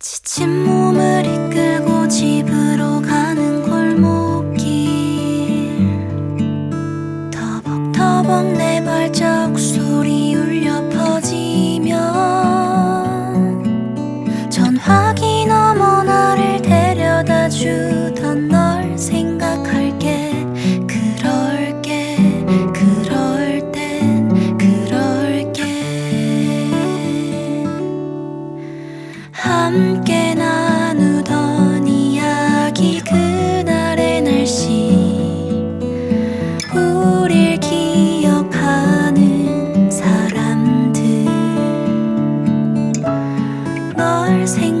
지친 몸 함께 나누던 이야기 그날의 날씨. 우릴 기억하는 사람들. 널 생각